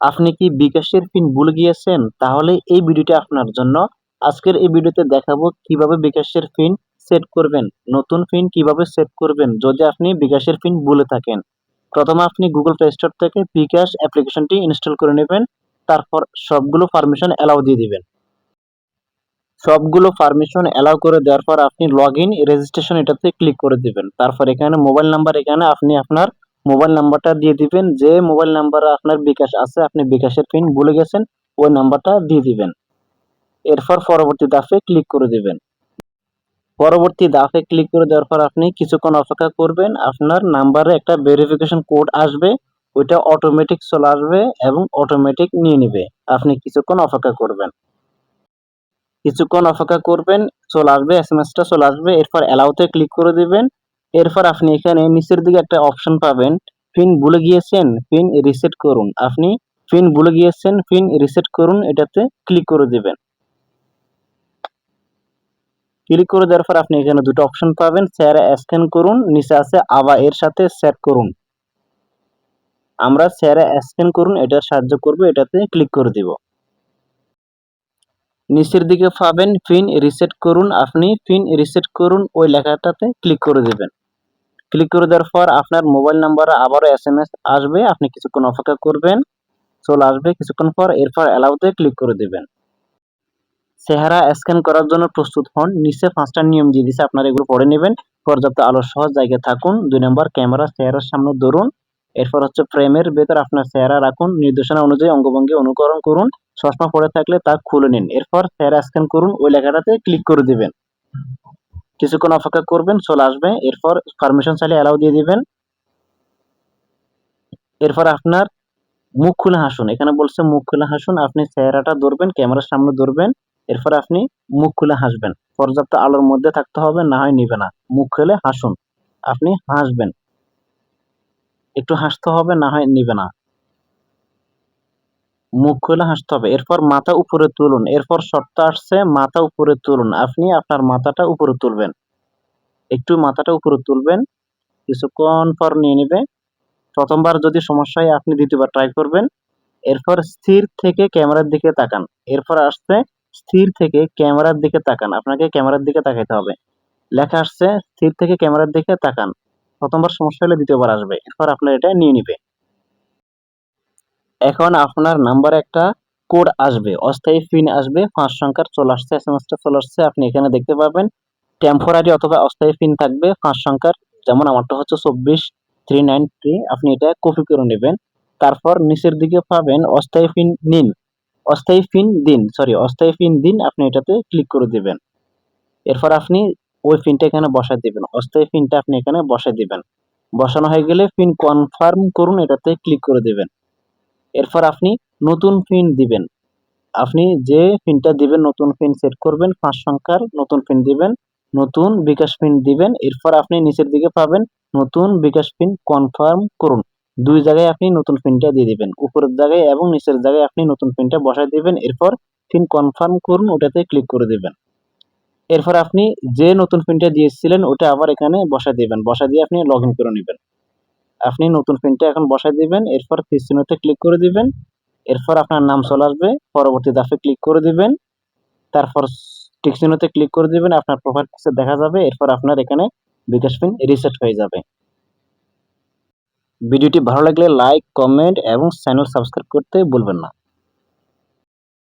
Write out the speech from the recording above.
আপনি কি বিকাশের পিন ভুলে গিয়েছেন? তাহলে এই ভিডিওটি আপনার জন্য। আজকের এই ভিডিওতে দেখাবো কীভাবে বিকাশের পিন সেট করবেন, নতুন পিন কীভাবে সেট করবেন যদি আপনি বিকাশের পিন ভুলে থাকেন। প্রথমে আপনি গুগল প্লে স্টোর থেকে বিকাশ অ্যাপ্লিকেশনটি ইনস্টল করে নেবেন, তারপর সবগুলো পারমিশন অ্যালাউ দিয়ে দিবেন। সবগুলো পারমিশন অ্যালাউ করে দেওয়ার পর আপনি লগ ইন রেজিস্ট্রেশন এটাতে ক্লিক করে দিবেন। তারপর এখানে মোবাইল নাম্বার এখানে আপনি আপনার মোবাইল নাম্বারটা দিয়ে দিবেন। যে মোবাইল নাম্বারে আপনার বিকাশ আছে, আপনি বিকাশের পিন ভুলে গেছেন, ওই নাম্বারটা দিয়ে দিবেন। এরপর পরবর্তী দাফে ক্লিক করে দিবেন। পরবর্তী দাফে ক্লিক করে দেওয়ার পর আপনি কিছুক্ষণ অপেক্ষা করবেন। আপনার নাম্বারে একটা ভেরিফিকেশন কোড আসবে, ওইটা অটোমেটিক চলে আসবে এবং অটোমেটিক নিয়ে নেবে। আপনি কিছুক্ষণ অপেক্ষা করবেন। কিছুক্ষণ অপেক্ষা করবেন, চলে আসবে এস এম এসটা চলে আসবে। এরপর অ্যালাউতে ক্লিক করে দিবেন। এরপর আপনি এখানে নিচের দিকে একটা অপশন পাবেন পিন ভুলে গিয়েছেন পিন রিসেট করুন। আপনি পিন ভুলে গিয়েছেন পিন রিসেট করুন, এটাতে ক্লিক করে দেবেন। ক্লিক করে দেওয়ার পর আপনি এখানে দুটো অপশন পাবেন স্যার স্ক্যান করুন, নিচে আছে আবার এর সাথে সেট করুন। আমরা স্যারে স্ক্যান করুন, এটার সাহায্য করবে, এটাতে ক্লিক করে দিব। নিচের দিকে পাবেন পিন রিসেট করুন, আপনি পিন রিসেট করুন, ওই লেখাটাতে ক্লিক করে দেবেন। ক্লিক করে দেওয়ার পর আপনার মোবাইল নাম্বারে আবারও এস এম এস আসবে। আপনি কিছুক্ষণ অপেক্ষা করবেন, চলে আসবে। কিছুক্ষণ পর এরপর অ্যালাউতে ক্লিক করে দেবেন। চেহারা স্ক্যান করার জন্য প্রস্তুত হন। নিচে পাঁচটা নিয়ম দিয়ে দিছে, আপনারা এগুলো পড়ে নেবেন। পর্যাপ্ত আলো সহ জায়গায় থাকুন। দুই নম্বর ক্যামেরা চেহারার সামনে ধরুন। এরপর হচ্ছে ফ্রেমের ভেতর আপনার চেহারা রাখুন। নির্দেশনা অনুযায়ী অঙ্গভঙ্গি অনুকরণ করুন। চশমা পড়ে থাকলে তা খুলে নিন। এরপর চেহারা স্ক্যান করুন। ওই লেখাটাতে ক্লিক করে দিবেন। কিছুক্ষণ অপেক্ষা করবেন, চলে আসবে। এরপর পারমিশন চালিয়ে অ্যালাউ দিয়ে দিবেন। এরপর আপনার মুখ খুলে হাসুন। এখানে বলছে মুখ খুলে হাসুন, আপনি চেহারাটা ধরবেন, ক্যামেরার সামনে ধরবেন। এরপর আপনি মুখ খুলে হাসবেন। পর্যাপ্ত আলোর মধ্যে থাকতে হবে, না হয় নিবে না। মুখ খুলে হাসুন। আপনি হাসবেন। একটু হাসতে হবে, না হয় নিবে না। মুখ খুলে হাসতে হবে। এরপর মাথা উপরে তুলুন। এরপর শর্ত আসছে, মাথা উপরে তুলুন। আপনি আপনার মাথাটা উপরে তুলবেন। একটু মাথাটা উপরে তুলবেন। কিছুক্ষণ পর নিয়ে নেবে। প্রথমবার যদি সমস্যা হয়, আপনি দ্বিতীয়বার ট্রাই করবেন। এরপর স্থির থেকে ক্যামেরার দিকে তাকান। এরপর আসছে, স্থির থেকে ক্যামেরার দিকে তাকান। আপনাকে ক্যামেরার দিকে তাকাইতে হবে। লেখা আসছে, স্থির থেকে ক্যামেরার দিকে তাকান। প্রথমবার সমস্যা হলে দ্বিতীয়বার আসবে। এরপর আপনার এটা নিয়ে নিবে। এখন আপনার নাম্বারে একটা কোড আসবে, অস্থায়ী পিন আসবে পাঁচ সংখ্যার চলে আসছে এস এম এসটা চলে আসছে, আপনি এখানে দেখতে পাবেন টেম্পোরারি অথবা অস্থায়ী পিন থাকবে পাঁচ সংখ্যার, যেমন আমারটা হচ্ছে চব্বিশ থ্রি নাইন থ্রি আপনি এটা কপি করে নেবেন। তারপর নিচের দিকে পাবেন অস্থায়ী পিন নিন অস্থায়ী পিন দিন সরি অস্থায়ী পিন দিন, আপনি এটাতে ক্লিক করে দিবেন। এরপর আপনি ওই পিনটা এখানে বসায় দিবেন, অস্থায়ী পিনটা আপনি এখানে বসায় দিবেন। বসানো হয়ে গেলে পিন কনফার্ম করুন, এটাতে ক্লিক করে দিবেন। এরপর আপনি নতুন পিন দিবেন। আপনি যে পিনটা দিবেন, নতুন পিন সেট করবেন, পাঁচ সংখ্যার নতুন পিন দিবেন, নতুন বিকাশ পিন দিবেন, এরপর আপনি নিচের দিকে পাবেন নতুন বিকাশ পিন কনফার্ম করুন। দুই জায়গায় আপনি নতুন পিনটা দিয়ে দিবেন। উপরের জায়গায় এবং নিচের জায়গায় আপনি নতুন পিনটা বসায় দিবেন, এরপর পিন কনফার্ম করুন, ওটাতে ক্লিক করে দিবেন। এরপর আপনি যে নতুন পিনটা দিয়েছিলেন, ওটা আবার এখানে বসায় দিবেন। বসা দিয়ে আপনি লগ করে নেবেন। আপনি নতুন পিনটা এখন বসাই দিবেন, এরপর চিহ্নতে ক্লিক করে দিবেন, এরপর আপনার নাম চলে আসবে, পরবর্তী দাফে ক্লিক করে দিবেন, তারপর টিক চিহ্নতে ক্লিক করে দিবেন, আপনার প্রোফাইল পিকচার দেখা যাবে, এরপর আপনার এখানে বিকাশ পিন রিসেট হয়ে যাবে। ভিডিওটি ভালো লাগলে লাইক কমেন্ট এবং চ্যানেল সাবস্ক্রাইব করতে ভুলবেন না।